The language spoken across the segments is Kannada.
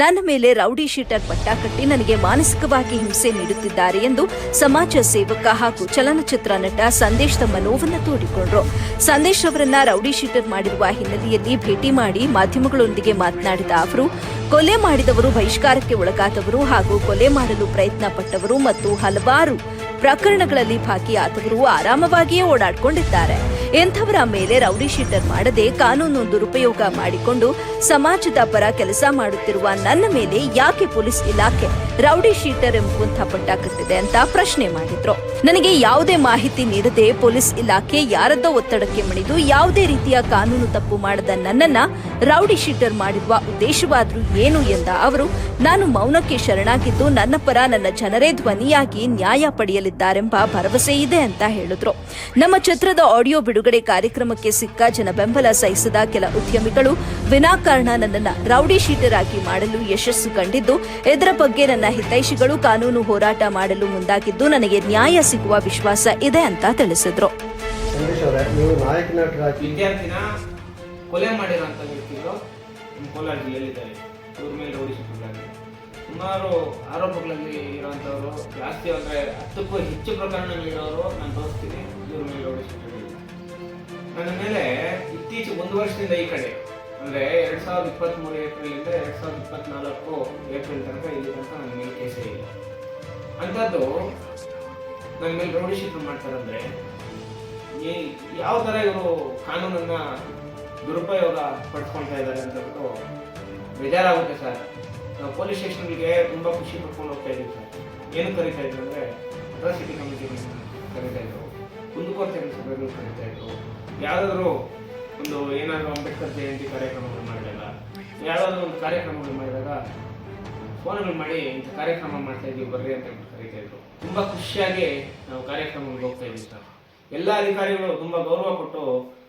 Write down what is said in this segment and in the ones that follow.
ನನ್ನ ಮೇಲೆ ರೌಡಿ ಶೀಟರ್ ಪಟ್ಟ ಕಟ್ಟಿ ನನಗೆ ಮಾನಸಿಕವಾಗಿ ಹಿಂಸೆ ನೀಡುತ್ತಿದ್ದಾರೆ ಎಂದು ಸಮಾಜ ಸೇವಕ ಹಾಗೂ ಚಲನಚಿತ್ರ ನಟ ಸಂದೇಶ್ ತಮ್ಮ ನೋವನ್ನು ತೋಡಿಕೊಂಡ್ರು. ಸಂದೇಶ್ ಅವರನ್ನ ರೌಡಿ ಶೀಟರ್ ಮಾಡಿರುವ ಹಿನ್ನೆಲೆಯಲ್ಲಿ ಭೇಟಿ ಮಾಡಿ ಮಾಧ್ಯಮಗಳೊಂದಿಗೆ ಮಾತನಾಡಿದ ಅವರು, ಕೊಲೆ ಮಾಡಿದವರು ಬಹಿಷ್ಕಾರಕ್ಕೆ ಒಳಗಾದವರು ಹಾಗೂ ಕೊಲೆ ಮಾಡಲು ಪ್ರಯತ್ನ ಪಟ್ಟವರು ಮತ್ತು ಹಲವಾರು ಪ್ರಕರಣಗಳಲ್ಲಿ ಭಾಗಿಯಾದವರು ಆರಾಮವಾಗಿಯೇ ಓಡಾಡಿಕೊಂಡಿದ್ದಾರೆ. ಎಂಥವರ ಮೇಲೆ ರೌಡಿ ಶೀಟರ್ ಮಾಡದೆ ಕಾನೂನು ದುರುಪಯೋಗ ಮಾಡಿಕೊಂಡು ಸಮಾಜದ ಪರ ಕೆಲಸ ಮಾಡುತ್ತಿರುವ ನನ್ನ ಮೇಲೆ ಯಾಕೆ ಪೊಲೀಸ್ ಇಲಾಖೆ ರೌಡಿ ಶೀಟರ್ ಎಂಬುವಂತಹ ಕಟ್ಟಿದೆ ಅಂತ ಪ್ರಶ್ನೆ ಮಾಡಿದ್ರು. ನನಗೆ ಯಾವುದೇ ಮಾಹಿತಿ ನೀಡದೆ ಪೊಲೀಸ್ ಇಲಾಖೆ ಯಾರದ್ದೋ ಒತ್ತಡಕ್ಕೆ ಮಣಿದು ಯಾವುದೇ ರೀತಿಯ ಕಾನೂನು ತಪ್ಪು ಮಾಡದ ನನ್ನನ್ನ ರೌಡಿ ಶೀಟರ್ ಮಾಡಿರುವ ಉದ್ದೇಶವಾದ್ರೂ ಏನು ಎಂದ ಅವರು ನಾನು ಮೌನಕ್ಕೆ ಶರಣಾಗಿದ್ದು ನನ್ನ ಪರ ನನ್ನ ಜನರೇ ಧ್ವನಿಯಾಗಿ ನ್ಯಾಯ ಪಡೆಯಲಿದ್ದಾರೆಂಬ ಭರವಸೆ ಇದೆ ಅಂತ ಹೇಳಿದ್ರು. ನಮ್ಮ ಚಿತ್ರದ ಆಡಿಯೋ ಬಿಡುಗಡೆ ಕಾರ್ಯಕ್ರಮಕ್ಕೆ ಸಿಕ್ಕ ಜನ ಬೆಂಬಲ ಸಹಿಸದ ಕೆಲ ಉದ್ಯಮಿಗಳು ವಿನಾಕಾರಣ ನನ್ನನ್ನು ರೌಡಿ ಶೀಟರ್ ಆಗಿ ಮಾಡಲು ಯಶಸ್ಸು ಕಂಡಿದ್ದು ಇದರ ಬಗ್ಗೆ ನನ್ನ ಹಿತೈಷಿಗಳು ಕಾನೂನು ಹೋರಾಟ ಮಾಡಲು ಮುಂದಾಗಿದ್ದು ನನಗೆ ನ್ಯಾಯ ಸಿಗುವ ವಿಶ್ವಾಸ ಇದೆ ಅಂತ ತಿಳಿಸಿದ್ರು. ಕೊಲೆ ಮಾಡಿರೋಂಥ ವ್ಯಕ್ತಿಗಳು ನಮ್ಮ ಕೋಲಾರ ಜಿಲ್ಲೆಯಲ್ಲಿದ್ದಾರೆ ಇವ್ರ ಮೇಲೆ ಓಡಿಸಿಟ್ಟಿದ್ದಾರೆ ಸುಮಾರು ಆರೋಪಗಳಲ್ಲಿ ಇರುವಂತವರು ಜಾಸ್ತಿ ಅಂದರೆ ಹತ್ತಕ್ಕೂ ಹೆಚ್ಚು ಪ್ರಕರಣಗಳಿರೋರು ನಾನು ತೋರಿಸ್ತೀನಿ. ಇವ್ರ ಮೇಲೆ ಓಡಿಸಿಟ್ಟಿದ್ದೀನಿ ನನ್ನ ಮೇಲೆ ಇತ್ತೀಚೆಗೆ ಒಂದು ವರ್ಷದಿಂದ ಈ ಕಡೆ ಅಂದರೆ ಎರಡು ಸಾವಿರದ ಇಪ್ಪತ್ತ್ಮೂರು ಏಪ್ರಿಲಿಂದ ಎರಡು ಸಾವಿರದ ಇಪ್ಪತ್ನಾಲ್ಕು ಏಪ್ರಿಲ್ ತನಕ ಇಲ್ಲಿ ತನಕ ನನ್ನ ಮೇಲೆ ಕೇಸೇ ಇಲ್ಲ. ಅಂಥದ್ದು ನನ್ನ ಮೇಲೆ ರೌಡಿ ಶೀಟರ್ ಮಾಡ್ತಾರಂದ್ರೆ ಯಾವ ಥರ ಇವರು ಕಾನೂನನ್ನ ದುರುಪಯೋಗ ಪಡ್ಕೊಳ್ತಾ ಇದ್ದಾರೆ ಅಂತ ಬೇಜಾರಾಗುತ್ತೆ ಸರ್. ನಾವು ಪೊಲೀಸ್ ಸ್ಟೇಷನ್ಗೆ ತುಂಬ ಖುಷಿ ಪಡ್ಕೊಂಡು ಹೋಗ್ತಾ ಇದ್ದೀವಿ ಸರ್. ಏನು ಕರಿತಾ ಇದ್ರು ಅಂದರೆ ಅಟ್ರಾಸಿಟಿ ಕಮಿಟಿ ಕರಿತಾ ಇದ್ರು. ಕುಂದುಕೊರತೆ ಸಭೆಗಳು ಕರೀತಾ ಇದ್ರು. ಯಾರಾದರೂ ಒಂದು ಏನಾದರೂ ಅಂಬೇಡ್ಕರ್ ಜಯಂತಿ ಕಾರ್ಯಕ್ರಮಗಳು ಮಾಡಿದಾಗ, ಯಾರಾದರೂ ಒಂದು ಕಾರ್ಯಕ್ರಮಗಳು ಮಾಡಿದಾಗ ಫೋನ್ಗಳು ಮಾಡಿ ಇಂಥ ಕಾರ್ಯಕ್ರಮ ಮಾಡ್ತಾ ಇದ್ದೀವಿ ಬರ್ರಿ ಅಂತ ಕರಿತಾ ಇದ್ರು. ತುಂಬ ಖುಷಿಯಾಗಿ ನಾವು ಕಾರ್ಯಕ್ರಮಗಳಿಗೆ ಹೋಗ್ತಾ ಇದ್ದೀವಿ ಸರ್. ಎಲ್ಲ ಅಧಿಕಾರಿಗಳು ತುಂಬ ಗೌರವ ಕೊಟ್ಟು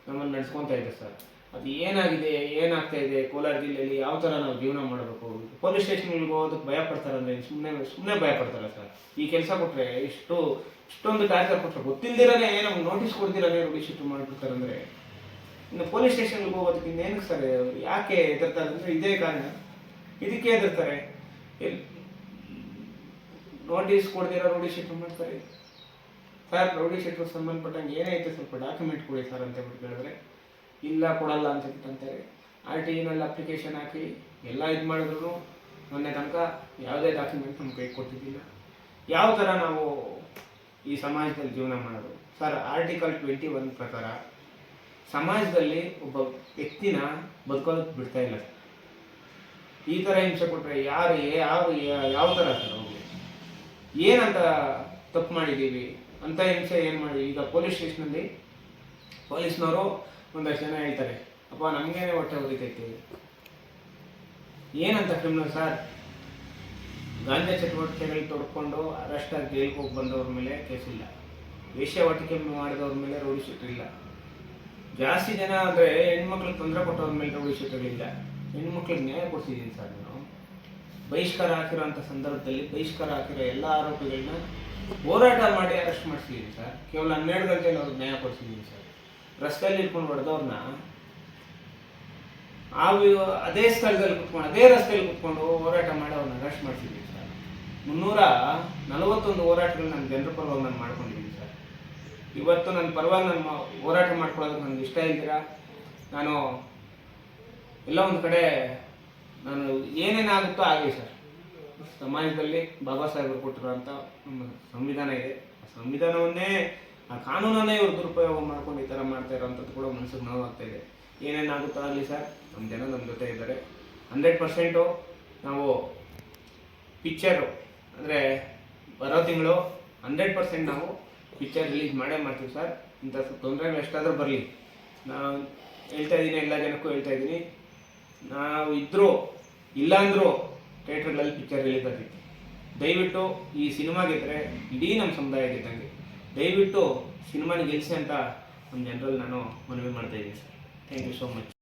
ನಮ್ಮನ್ನು ನಡೆಸ್ಕೊತಾ ಇದ್ದಾರೆ ಸರ್. ಅದು ಏನಾಗಿದೆ, ಏನಾಗ್ತಾ ಇದೆ, ಕೋಲಾರ ಜಿಲ್ಲೆಯಲ್ಲಿ ಯಾವ ಥರ ನಾವು ಜೀವನ ಮಾಡಬೇಕು? ಪೊಲೀಸ್ ಸ್ಟೇಷನ್ಗಳಿಗೆ ಹೋಗೋದಕ್ಕೆ ಭಯ ಪಡ್ತಾರೆ ಅಂದ್ರೆ ಸುಮ್ಮನೆ ಸುಮ್ಮನೆ ಭಯ ಪಡ್ತಾರೆ ಸರ್? ಈ ಕೆಲಸ ಕೊಟ್ಟರೆ ಇಷ್ಟು, ಇಷ್ಟೊಂದು ಟಾರ್ಚರ್ ಕೊಟ್ಟರೆ ಗೊತ್ತಿಲ್ದಿರೇ ನಮ್ಗೆ ನೋಟಿಸ್ ಕೊಡ್ದಿರೇ ರಿಶೀಟ್ ಮಾಡಿಬಿಡ್ತಾರೆ ಅಂದ್ರೆ? ಇನ್ನು ಪೊಲೀಸ್ ಸ್ಟೇಷನ್ಗೆ ಹೋಗೋದಕ್ಕೆ ಇನ್ನೇನಕ್ಕೆ ಸರ್, ಯಾಕೆ ಹೆದರ್ತಾರೆ ಅಂದ್ರೆ ಇದೇ ಕಾರಣ. ಇದಕ್ಕೆ ಹೆದರ್ತಾರೆ. ನೋಟಿಸ್ ಕೊಡ್ದಿರೋ ರೌಡಿ ಶೀಟ್ ಮಾಡ್ತಾರೆ. ಸರ್ ರೌಡಿ ಶೀಟ್ಗೆ ಸಂಬಂಧಪಟ್ಟಂಗೆ ಏನೈತೆ ಸ್ವಲ್ಪ ಡಾಕ್ಯುಮೆಂಟ್ ಕೊಡಿ ಸರ್ ಅಂತ ಹೇಳಿದ್ರೆ ಇಲ್ಲ ಕೊಡಲ್ಲ ಅಂತ ಅಂತಾರೆ ಆರ್ ಟಿ ಇನಲ್ಲಿ ಅಪ್ಲಿಕೇಶನ್ ಹಾಕಿ ಎಲ್ಲ ಇದು ಮಾಡಿದ್ರು ಮೊನ್ನೆ ತನಕ ಯಾವುದೇ ಡಾಕ್ಯುಮೆಂಟ್ ನಮ್ಮ ಕೈ ಕೊಟ್ಟಿದ್ದಿಲ್ಲ. ಯಾವ ಥರ ನಾವು ಈ ಸಮಾಜದಲ್ಲಿ ಜೀವನ ಮಾಡೋದು? ಸರ್ ಆರ್ಟಿಕಲ್ ಟ್ವೆಂಟಿ ಒನ್ ಪ್ರಕಾರ ಸಮಾಜದಲ್ಲಿ ಒಬ್ಬ ವ್ಯಕ್ತಿನ ಬದುಕೋದಕ್ಕೆ ಬಿಡ್ತಾ ಇಲ್ಲ. ಈ ಥರ ಹಿಂಸೆ ಕೊಟ್ಟರೆ ಯಾರು ಯಾರು ಯಾವ ಥರ ಸರ್ ಅವ್ರಿಗೆ ಏನಂತ ತಪ್ಪು ಮಾಡಿದ್ದೀವಿ? ಅಂತ ಹಿಂಸೆ ಏನು ಮಾಡಿ ಈಗ ಪೊಲೀಸ್ ಸ್ಟೇಷನಲ್ಲಿ ಪೊಲೀಸ್ನವರು ಒಂದಷ್ಟು ಜನ ಹೇಳ್ತಾರೆ, ಅಪ್ಪ ನಮಗೇನೆ ಹೊಟ್ಟೆ ಉರಿತೈತಿ. ಏನಂತ ಕ್ರಿಮಿನಲ್ ಸರ್ ಗಾಂಧಿ ಚಟುವಟಿಕೆಗಳು ತೊಡ್ಕೊಂಡು ಅರೆಸ್ಟ್ ಆಗಿ ಜೈಲಿಗೆ ಹೋಗಿ ಬಂದವ್ರ ಮೇಲೆ ಕೇಸ್ ಇಲ್ಲ. ವೇಷವಾಟಿಕೆ ಮಾಡಿದವ್ರ ಮೇಲೆ ಇಲ್ಲ. ಜಾಸ್ತಿ ಜನ ಅಂದರೆ ಹೆಣ್ಮಕ್ಳಿಗೆ ತೊಂದರೆ ಕೊಟ್ಟವ್ರ ಮೇಲೆ ರೌಡಿ ಶೀಟ್ಗಳಿಲ್ಲ ಹೆಣ್ಮಕ್ಳಿಗೆ ನ್ಯಾಯ ಕೊಡ್ಸಿದ್ದೀನಿ ಸರ್ ನಾನು. ಬಹಿಷ್ಕಾರ ಹಾಕಿರೋಂಥ ಸಂದರ್ಭದಲ್ಲಿ ಬಹಿಷ್ಕಾರ ಹಾಕಿರೋ ಎಲ್ಲ ಆರೋಪಿಗಳನ್ನ ಹೋರಾಟ ಮಾಡಿ ಅರೆಸ್ಟ್ ಮಾಡಿಸಿದ್ದೀನಿ ಸರ್ ಕೇವಲ ಹನ್ನೆರಡು ಗಂಟೆಯಲ್ಲಿ ಅವ್ರಿಗೆ ನ್ಯಾಯ ಕೊಡ್ಸಿದ್ದೀನಿ ಸರ್ ರಸ್ತೆಯಲ್ಲಿ ಇಟ್ಕೊಂಡು ಹೊಡೆದವ್ರನ್ನ ಆ ಅದೇ ಸ್ಥಳದಲ್ಲಿ ಕುತ್ಕೊಂಡು, ಅದೇ ರಸ್ತೆಯಲ್ಲಿ ಕುತ್ಕೊಂಡು ಹೋರಾಟ ಮಾಡಿ ಅವ್ರನ್ನ ಅರೆಸ್ಟ್ ಮಾಡಿಸಿದ್ದೀನಿ ಸರ್. ಮುನ್ನೂರ ನಲವತ್ತೊಂದು ಹೋರಾಟಗಳು ನನ್ನ ಜನರ ಪರವಾಗಿ ನಾನು ಮಾಡ್ಕೊಂಡಿದ್ದೀನಿ ಸರ್. ಇವತ್ತು ನನ್ನ ಪರವಾಗಿ ನಾನು ಹೋರಾಟ ಮಾಡ್ಕೊಳ್ಳೋದಕ್ಕೆ ನನಗೆ ಇಷ್ಟ ಇದ್ದೀರಾ ನಾನು ಎಲ್ಲ ಒಂದು ಕಡೆ ನಾನು ಏನೇನಾಗುತ್ತೋ ಆಗಲಿ ಸರ್. ಸಮಾಜದಲ್ಲಿ ಬಾಬಾ ಸಾಹೇಬರು ಕೊಟ್ಟಿರುವಂಥ ಸಂವಿಧಾನ ಇದೆ. ಸಂವಿಧಾನವನ್ನೇ ಆ ಕಾನೂನನ್ನೇ ಇವರು ದುರುಪಯೋಗ ಮಾಡ್ಕೊಂಡು ಈ ಥರ ಮಾಡ್ತಾ ಇರೋವಂಥದ್ದು ಕೂಡ ಮನಸ್ಸಿಗೆ ನೋವಾಗ್ತಾ ಇದೆ. ಏನೇನಾಗುತ್ತಾ ಆಗಲಿ ಸರ್ ನಮ್ಮ ಜನ ನಮ್ಮ ಜೊತೆ ಇದ್ದಾರೆ. ಹಂಡ್ರೆಡ್ ಪರ್ಸೆಂಟು ನಾವು ಪಿಕ್ಚರು ಅಂದರೆ ಬರೋ ತಿಂಗಳು ಹಂಡ್ರೆಡ್ ಪರ್ಸೆಂಟ್ ನಾವು ಪಿಕ್ಚರ್ ರಿಲೀಸ್ ಮಾಡೇ ಮಾಡ್ತೀವಿ ಸರ್. ಇಂಥ ತೊಂದರೆ ಎಷ್ಟಾದರೂ ಬರಲಿ. ನಾನು ಹೇಳ್ತಾ ಇದ್ದೀನಿ, ಎಲ್ಲ ಜನಕ್ಕೂ ಹೇಳ್ತಾ ಇದ್ದೀನಿ. ನಾವು ಇದ್ದರೂ ಇಲ್ಲಾಂದರೂ ಥಿಯೇಟ್ರ್ಗಳಲ್ಲಿ ಪಿಕ್ಚರ್ ರಿಲೀಸ್ ಆಗ್ತೈತಿ ದಯವಿಟ್ಟು ಈ ಸಿನಿಮಾ ಗೆದ್ದರೆ ಇಡೀ ನಮ್ಮ ಸಮುದಾಯ ಗೆದ್ದಂಗೆ. ದಯವಿಟ್ಟು ಸಿನಿಮಾನ ಗೆಲ್ಲಿಸಿ ಅಂತ ನಮ್ಮ ಜನರಲ್ಲಿ ನಾನು ಮನವಿ ಮಾಡ್ತಾ ಇದ್ದೀನಿ. Sir thank you so much